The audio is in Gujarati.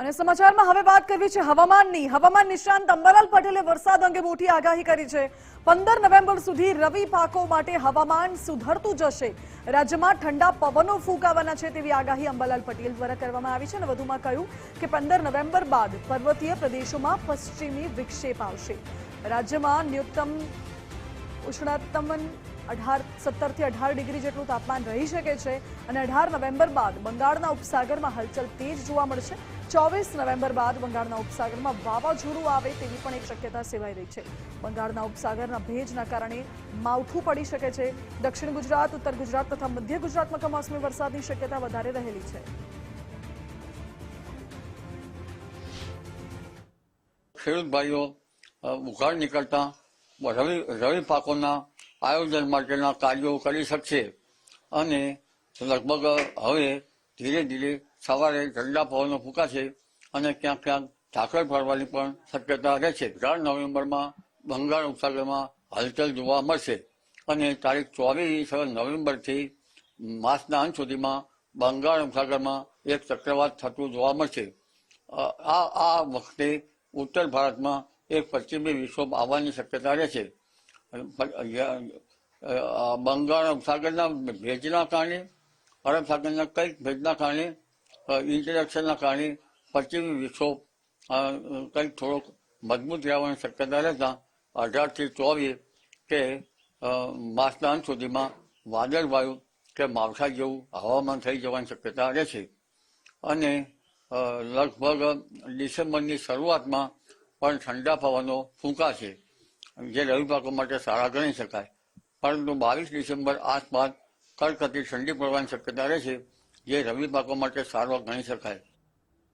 અને સમાચારમાં હવે વાત કરવી છે હવામાનની. હવામાન નિષ્ણાંત અંબાલાલ પટેલે વરસાદ અંગે મોટી આગાહી કરી છે. પંદર નવેમ્બર સુધી રવિ પાકો માટે હવામાન સુધરતું જશે. રાજ્યમાં ઠંડા પવનો ફૂંકાવાના છે તેવી આગાહી અંબાલાલ પટેલ દ્વારા કરવામાં આવી છે અને વધુમાં કહ્યું કે પંદર નવેમ્બર બાદ પર્વતીય પ્રદેશોમાં પશ્ચિમી વિક્ષેપ આવશે. રાજ્યમાં ન્યૂનતમ ઉષ્ણતામાન અઢાર, સત્તરથી અઢાર ડિગ્રી જેટલું તાપમાન રહી શકે છે અને અઢાર નવેમ્બર બાદ બંગાળના ઉપસાગરમાં હલચલ તેજ જોવા મળશે. ચોવીસ નવેમ્બર બાદ બંગાળના ઉપસાગરમાં વાવાઝોડું આવે તેવી પણ એક શક્યતા સેવાઈ રહી છે. બંગાળના ઉપસાગરના ભેજના કારણે માવઠું પડી શકે છે. દક્ષિણ ગુજરાત, ઉત્તર ગુજરાત તથા મધ્ય ગુજરાતમાં કમોસમી વરસાદની શક્યતા વધારે રહેલી છે. ખેડૂત ભાઈઓ ઉઘાડ નીકળતા રવિ રવિ પાકોના આયોજન માટેના કાર્યો કરી શકશે. અને લગભગ હવે ધીરે ધીરે સવારે ઠંડા પવનો ફૂંકાશે અને ક્યાંક ક્યાંક ઝાકળ પડવાની પણ શક્યતા રહેશે ત્રણ નવેમ્બરમાં બંગાળ ઉપસાગરમાં હલચલ જોવા મળશે અને તારીખ ચોવીસ નવેમ્બરથી માસના અંત સુધીમાં બંગાળ ઉપસાગરમાં એક ચક્રવાત થતું જોવા મળશે. આ આ વખતે ઉત્તર ભારતમાં એક પશ્ચિમી વિક્ષોભ આવવાની શક્યતા રહેશે છે. બંગાળ સાગરના ભેજના કારણે, અરબ સાગરના કંઈક ભેજના કારણે ઇન્ટરેક્શનના કારણે પશ્ચિમી વિક્ષોભ કંઈક થોડોક મજબૂત રહેવાની શક્યતા રહેતા અઢારથી ચોવીસ કે માસના અંત સુધીમાં વાદળવાયુ કે માવઠા જેવું હવામાન થઈ જવાની શક્યતા રહેશે અને લગભગ ડિસેમ્બરની શરૂઆતમાં પણ ઠંડા પવનો ફૂંકાશે. જે રવિ પાકો માટે સારા ગણી શકાય. પરંતુ બાવીસ ડિસેમ્બર આસપાસ કરકતી ઠંડી પડવાની શક્યતા રહેશે, જે રવિ પાકો માટે સારો ગણી શકાય.